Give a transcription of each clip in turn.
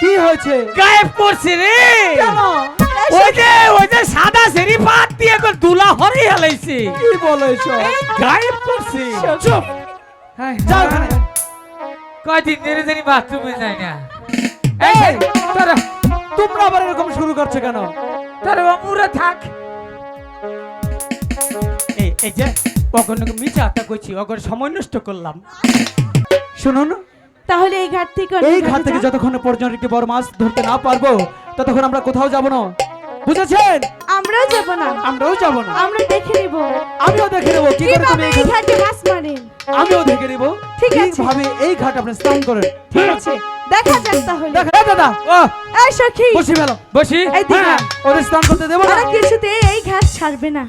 কি হয়েছে? গায়েব করছে রে! ওই যে ওই যে সাদা সেরি পাত দিয়ে দুলা হরে হেলাইছে। কি বলো এসব? গায়েব করছে। চুপ। হ্যাঁ, যাও কয়দিন ধরে জানি বাথরুমে যায় না। এই, এই তোমরা আবার এরকম শুরু করছ কেন? তোরা অমুরা থাক। এই এই যে অগর মিছা একটা কইছি অগর সময় নষ্ট করলাম। শুনুন। তাহলে এই ঘাট থেকে এই ঘাট থেকে যতক্ষণ পর্যন্ত একটি বড় মাছ ধরতে না পারব ততক্ষণ আমরা কোথাও যাব না। বুঝেছেন? আমরাও যাব না। আমরাও যাব না। আমরা দেখে নিব। আমিও দেখে নেব। কি করে তুমি এই ঘাটে মাছ মারেন আমিও দেখে নেব। ঠিক আছে। কীভাবে এই ঘাট আপনি স্নান করেন? ঠিক আছে। দেখা যাক তাহলে। দেখা এই দাদা। ও এই সখী। বসি ফেলো বসি? এই দিঘা হ্যাঁ ওদের স্নান করতে দেবো না। ওরা কিছুতে এই ঘাট ছাড়বে না।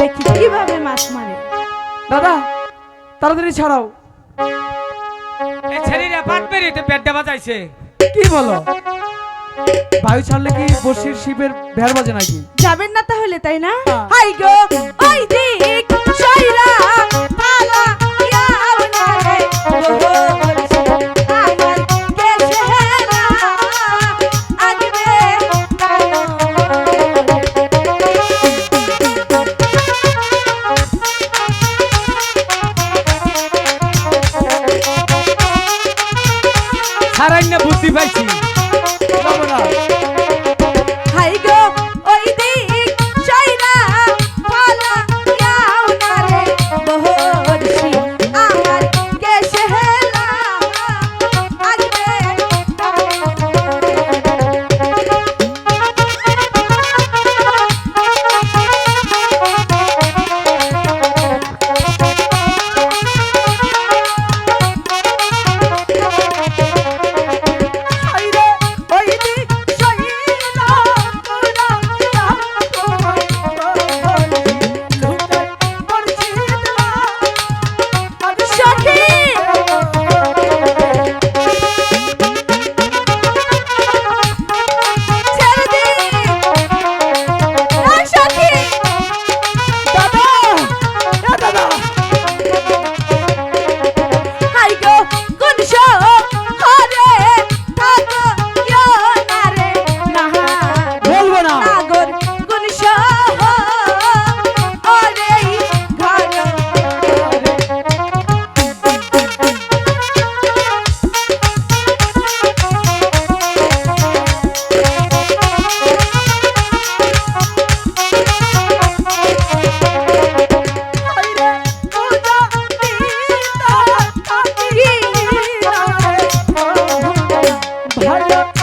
দেখি কীভাবে মাছ মারে। দাদা তাড়াতাড়ি ছাড়াও। এই ছেলেরা পাট পেরিতে দেওয়া বাজাইছে। কি বলো? বায়ু ছাড়লে কি বসির শিবের ভেড় বাজে নাকি? যাবেন না তাহলে তাই না? হ্যাঁ। হাই গো ওই দিক সইরা। ভালো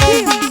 Yeah.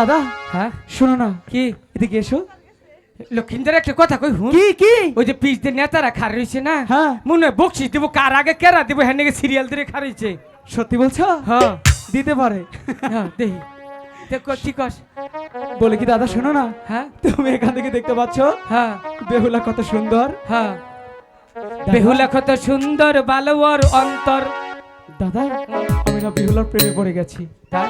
দাদা হ্যাঁ? শোনো না। কি? এদিকে এসো। লক্ষিন্দর একটা কথা কই হুন কি কি? ওই যে পিস দিয়ে নেতারা খার রয়েছে না? হ্যাঁ। মনে হয় বকশিস দিব কার আগে কেরা দিব হ্যাঁ নাকি সিরিয়াল দিয়ে খার রয়েছে? সত্যি বলছো? হ্যাঁ। দিতে পারে। হ্যাঁ দেখি দেখো কি বলে কি দাদা শোনো না? হ্যাঁ। তুমি এখান থেকে দেখতে পাচ্ছ? হ্যাঁ। বেহুলা কত সুন্দর। হ্যাঁ। বেহুলা কত সুন্দর বালুয়ার অন্তর। দাদা আমি না বেহুলার প্রেমে পড়ে গেছি। তাই